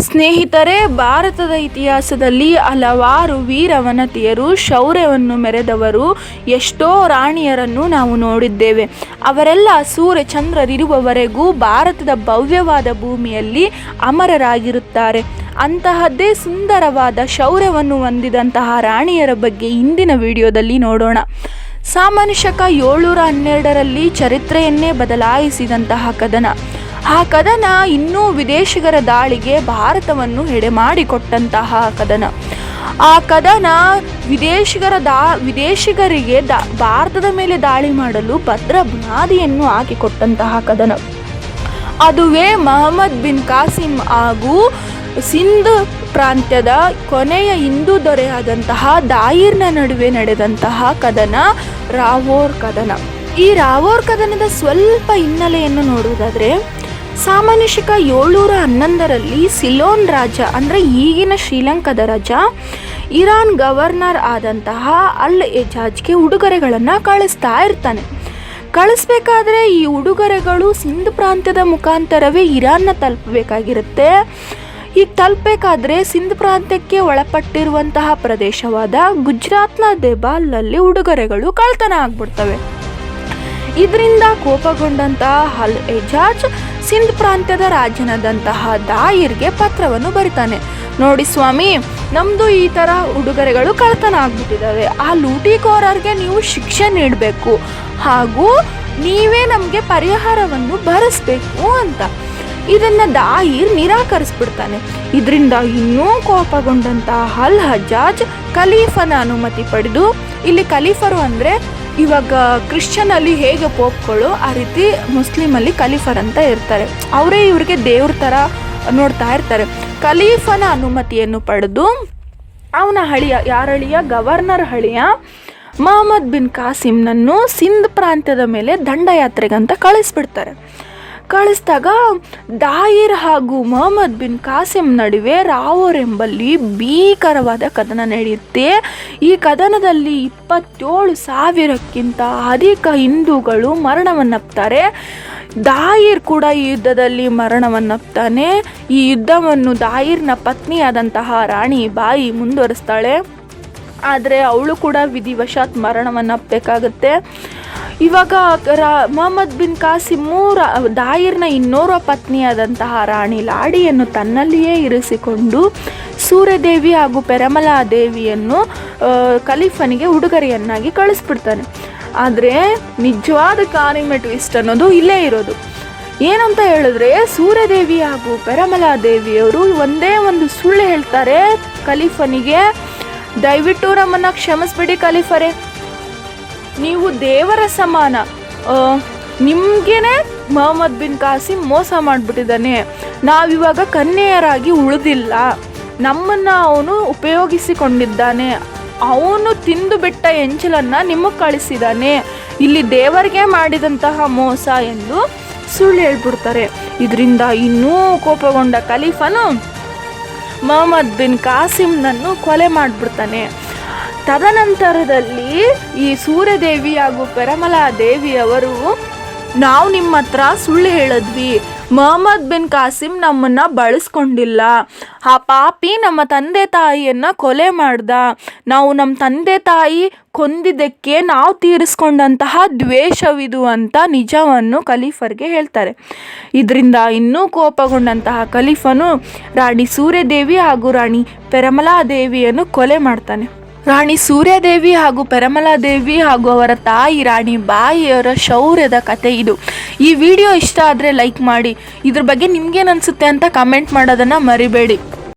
ಸ್ನೇಹಿತರೆ, ಭಾರತದ ಇತಿಹಾಸದಲ್ಲಿ ಹಲವಾರು ವೀರವನತಿಯರು ಶೌರ್ಯವನ್ನು ಮೆರೆದವರು ಎಷ್ಟೋ ರಾಣಿಯರನ್ನು ನಾವು ನೋಡಿದ್ದೇವೆ. ಅವರೆಲ್ಲ ಸೂರ್ಯಚಂದ್ರರಿರುವವರೆಗೂ ಭಾರತದ ಭವ್ಯವಾದ ಭೂಮಿಯಲ್ಲಿ ಅಮರರಾಗಿರುತ್ತಾರೆ. ಅಂತಹದ್ದೇ ಸುಂದರವಾದ ಶೌರ್ಯವನ್ನು ಹೊಂದಿದಂತಹ ರಾಣಿಯರ ಬಗ್ಗೆ ಇಂದಿನ ವಿಡಿಯೋದಲ್ಲಿ ನೋಡೋಣ. ಸಾಮಾನ್ಯ ಶಕ ಏಳ್ನೂರ ಹನ್ನೆರಡರಲ್ಲಿ ಚರಿತ್ರೆಯನ್ನೇ ಬದಲಾಯಿಸಿದಂತಹ ಕದನ. ಆ ಕದನ ಇನ್ನೂ ವಿದೇಶಿಗರ ದಾಳಿಗೆ ಭಾರತವನ್ನು ಎಡೆಮಾಡಿಕೊಟ್ಟಂತಹ ಕದನ. ಆ ಕದನ ವಿದೇಶಿಗರ ದಾ, ವಿದೇಶಿಗರಿಗೆ ದಾ, ಭಾರತದ ಮೇಲೆ ದಾಳಿ ಮಾಡಲು ಭದ್ರ ಬುನಾದಿಯನ್ನು ಹಾಕಿಕೊಟ್ಟಂತಹ ಕದನ. ಅದುವೇ ಮಹಮ್ಮದ್ ಬಿನ್ ಕಾಸಿಂ ಹಾಗೂ ಸಿಂಧ್ ಪ್ರಾಂತ್ಯದ ಕೊನೆಯ ಹಿಂದೂ ದೊರೆಯಾದಂತಹ ದಾಯಿರ್ನ ನಡುವೆ ನಡೆದಂತಹ ಕದನ ರಾವೋರ್ ಕದನ. ಈ ರಾವೋರ್ ಕದನದ ಸ್ವಲ್ಪ ಹಿನ್ನೆಲೆಯನ್ನು ನೋಡುವುದಾದರೆ ಸಾಮಾನ್ಯ ಶಿಕ ಏಳ್ನೂರ ಹನ್ನೊಂದರಲ್ಲಿ ಸಿಲೋನ್ ರಾಜ, ಅಂದರೆ ಈಗಿನ ಶ್ರೀಲಂಕಾದ ರಾಜ, ಇರಾನ್ ಗವರ್ನರ್ ಆದಂತಹ ಅಲ್ ಎಜಾಜ್ಗೆ ಉಡುಗೊರೆಗಳನ್ನು ಕಳಿಸ್ತಾ ಇರ್ತಾನೆ. ಕಳಿಸ್ಬೇಕಾದ್ರೆ ಈ ಉಡುಗೊರೆಗಳು ಸಿಂಧ್ ಪ್ರಾಂತ್ಯದ ಮುಖಾಂತರವೇ ಇರಾನ್ನ ತಲುಪಬೇಕಾಗಿರುತ್ತೆ. ಈಗ ತಲುಪಬೇಕಾದ್ರೆ ಸಿಂಧ್ ಪ್ರಾಂತ್ಯಕ್ಕೆ ಒಳಪಟ್ಟಿರುವಂತಹ ಪ್ರದೇಶವಾದ ಗುಜರಾತ್ನ ದೆಬಾಲ್ನಲ್ಲಿ ಉಡುಗೊರೆಗಳು ಕಳ್ತನ ಆಗ್ಬಿಡ್ತವೆ. ಇದರಿಂದ ಕೋಪಗೊಂಡಂತಹ ಹಲ್ ಎಜಾಜ್ ಸಿಂಧ್ ಪ್ರಾಂತ್ಯದ ರಾಜನಾದಂತಹ ದಾಯಿರ್ಗೆ ಪತ್ರವನ್ನು ಬರಿತಾನೆ. ನೋಡಿ ಸ್ವಾಮಿ ನಮ್ಮದು ಈ ಥರ ಉಡುಗೊರೆಗಳು ಕಳ್ತನ ಆಗ್ಬಿಟ್ಟಿದ್ದಾವೆ ಆ ಲೂಟಿಕೋರರಿಗೆ ನೀವು ಶಿಕ್ಷೆ ನೀಡಬೇಕು. ಹಾಗೂ ನೀವೇ ನಮಗೆ ಪರಿಹಾರವನ್ನು ಭರಿಸ್ಬೇಕು ಅಂತ. ಇದನ್ನ ದಾಯಿರ್ ನಿರಾಕರಿಸ್ಬಿಡ್ತಾನೆ. ಇದರಿಂದ ಇನ್ನೂ ಕೋಪಗೊಂಡಂತಹ ಹಲ್ ಹಜಾಜ್ ಖಲೀಫನ ಅನುಮತಿ ಪಡೆದು, ಇಲ್ಲಿ ಖಲೀಫರು ಅಂದರೆ ಇವಾಗ ಕ್ರಿಶ್ಚಿಯನಲ್ಲಿ ಹೇಗೆ ಪೋಪ್ಗಳು ಆ ರೀತಿ ಮುಸ್ಲಿಮಲ್ಲಿ ಖಲೀಫರ್ ಅಂತ ಇರ್ತಾರೆ. ಅವರೇ ಇವ್ರಿಗೆ ದೇವ್ರ ಥರ ನೋಡ್ತಾ ಇರ್ತಾರೆ. ಖಲೀಫನ ಅನುಮತಿಯನ್ನು ಪಡೆದು ಅವನ ಹಳಿಯ, ಯಾರ ಹಳಿಯ? ಗವರ್ನರ್ ಹಳಿಯ ಮಹಮ್ಮದ್ ಬಿನ್ ಕಾಸಿಮ್ನನ್ನು ಸಿಂಧ್ ಪ್ರಾಂತ್ಯದ ಮೇಲೆ ದಂಡಯಾತ್ರೆಗಂತ ಕಳಿಸ್ಬಿಡ್ತಾರೆ. ಕಳಿಸಿದಾಗ ದಾಯಿರ್ ಹಾಗೂ ಮೊಹಮ್ಮದ್ ಬಿನ್ ಕಾಸಿಂ ನಡುವೆ ರಾವೋರ್ ಎಂಬಲ್ಲಿ ಭೀಕರವಾದ ಕದನ ನಡೆಯುತ್ತೆ. ಈ ಕದನದಲ್ಲಿ ಇಪ್ಪತ್ತೇಳು ಸಾವಿರಕ್ಕಿಂತ ಅಧಿಕ ಹಿಂದೂಗಳು ಮರಣವನ್ನಪ್ತಾರೆ. ದಾಯಿರ್ ಕೂಡ ಈ ಯುದ್ಧದಲ್ಲಿ ಮರಣವನ್ನಪ್ತಾನೆ. ಈ ಯುದ್ಧವನ್ನು ದಾಯಿರ್ನ ಪತ್ನಿಯಾದಂತಹ ರಾಣಿ ಬಾಯಿ ಮುಂದುವರಿಸ್ತಾಳೆ. ಆದರೆ ಅವಳು ಕೂಡ ವಿಧಿವಶಾತ್ ಮರಣವನ್ನಪ್ಪಬೇಕಾಗತ್ತೆ ಇವಾಗ ರಾ ಮೊಹಮ್ಮದ್ ಬಿನ್ ಕಾಸಿಮು ರಾ ದಾಯಿರ್ನ ಇನ್ನೋರ್ವ ಪತ್ನಿಯಾದಂತಹ ರಾಣಿ ಲಾಡಿಯನ್ನು ತನ್ನಲ್ಲಿಯೇ ಇರಿಸಿಕೊಂಡು ಸೂರ್ಯದೇವಿ ಹಾಗೂ ಪೆರಮಲಾ ದೇವಿಯನ್ನು ಖಲೀಫನಿಗೆ ಉಡುಗೊರೆಯನ್ನಾಗಿ ಕಳಿಸ್ಬಿಡ್ತಾನೆ. ಆದರೆ ನಿಜವಾದ ಕಾನಿಮೆ ಟ್ವಿಸ್ಟ್ ಅನ್ನೋದು ಇಲ್ಲೇ ಇರೋದು. ಏನಂತ ಹೇಳಿದ್ರೆ ಸೂರ್ಯದೇವಿ ಹಾಗೂ ಪೆರಮಲಾ ದೇವಿಯವರು ಒಂದೇ ಒಂದು ಸುಳ್ಳು ಹೇಳ್ತಾರೆ, ಖಲೀಫನಿಗೆ ದಯವಿಟ್ಟು ನಮ್ಮನ್ನು ಕ್ಷಮಿಸ್ಬಿಡಿ ಖಲೀಫರೇ. ನೀವು ದೇವರ ಸಮಾನ. ನಿಮಗೇನೆ ಮೊಹಮ್ಮದ್ ಬಿನ್ ಕಾಸಿಂ ಮೋಸ ಮಾಡಿಬಿಟ್ಟಿದ್ದಾನೆ. ನಾವಿವಾಗ ಕನ್ಯೆಯರಾಗಿ ಉಳಿದಿಲ್ಲ. ನಮ್ಮನ್ನು ಅವನು ಉಪಯೋಗಿಸಿಕೊಂಡಿದ್ದಾನೆ. ಅವನು ತಿಂದು ಬಿಟ್ಟ ಎಂಚಲನ್ನು ನಿಮಗೆ ಕಳಿಸಿದ್ದಾನೆ. ಇಲ್ಲಿ ದೇವರಿಗೆ ಮಾಡಿದಂತಹ ಮೋಸ ಎಂದು ಸುಳ್ಳು ಹೇಳ್ಬಿಡ್ತಾರೆ. ಇದರಿಂದ ಇನ್ನೂ ಕೋಪಗೊಂಡ ಖಲೀಫನು ಮೊಹಮ್ಮದ್ ಬಿನ್ ಕಾಸಿಂನನ್ನು ಕೊಲೆ ಮಾಡಿಬಿಡ್ತಾನೆ. ತದನಂತರದಲ್ಲಿ ಈ ಸೂರ್ಯದೇವಿ ಹಾಗೂ ಪೆರಮಲಾ ದೇವಿಯವರು ನಾವು ನಿಮ್ಮ ಹತ್ರ ಸುಳ್ಳು ಹೇಳಿದ್ವಿ. ಮೊಹಮ್ಮದ್ ಬಿನ್ ಕಾಸಿಂ ನಮ್ಮನ್ನ ಬಳಸ್ಕೊಂಡಿಲ್ಲ. ಆ ಪಾಪಿ ನಮ್ಮ ತಂದೆ ತಾಯಿಯನ್ನ ಕೊಲೆ ಮಾಡ್ದ. ನಾವು ನಮ್ಮ ತಂದೆ ತಾಯಿ ಕೊಂದಿದ್ದಕ್ಕೆ ನಾವು ತೀರಿಸ್ಕೊಂಡಂತಹ ದ್ವೇಷವಿದು ಅಂತ ನಿಜವನ್ನು ಖಲೀಫರ್ಗೆ ಹೇಳ್ತಾರೆ. ಇದರಿಂದ ಇನ್ನೂ ಕೋಪಗೊಂಡಂತಹ ಖಲೀಫನು ರಾಣಿ ಸೂರ್ಯದೇವಿ ಹಾಗೂ ರಾಣಿ ಪೆರಮಲಾ ದೇವಿಯನ್ನು ಕೊಲೆ ಮಾಡ್ತಾನೆ. ರಾಣಿ ಸೂರ್ಯದೇವಿ ಹಾಗೂ ಪೆರಮಲಾದೇವಿ ಹಾಗೂ ಅವರ ತಾಯಿ ರಾಣಿ ಬಾಯಿಯವರ ಶೌರ್ಯದ ಕತೆ ಇದು. ಈ ವಿಡಿಯೋ ಇಷ್ಟ ಆದರೆ ಲೈಕ್ ಮಾಡಿ. ಇದ್ರ ಬಗ್ಗೆ ನಿಮ್ಗೇನು ಅನಿಸುತ್ತೆ ಅಂತ ಕಮೆಂಟ್ ಮಾಡೋದನ್ನು ಮರಿಬೇಡಿ.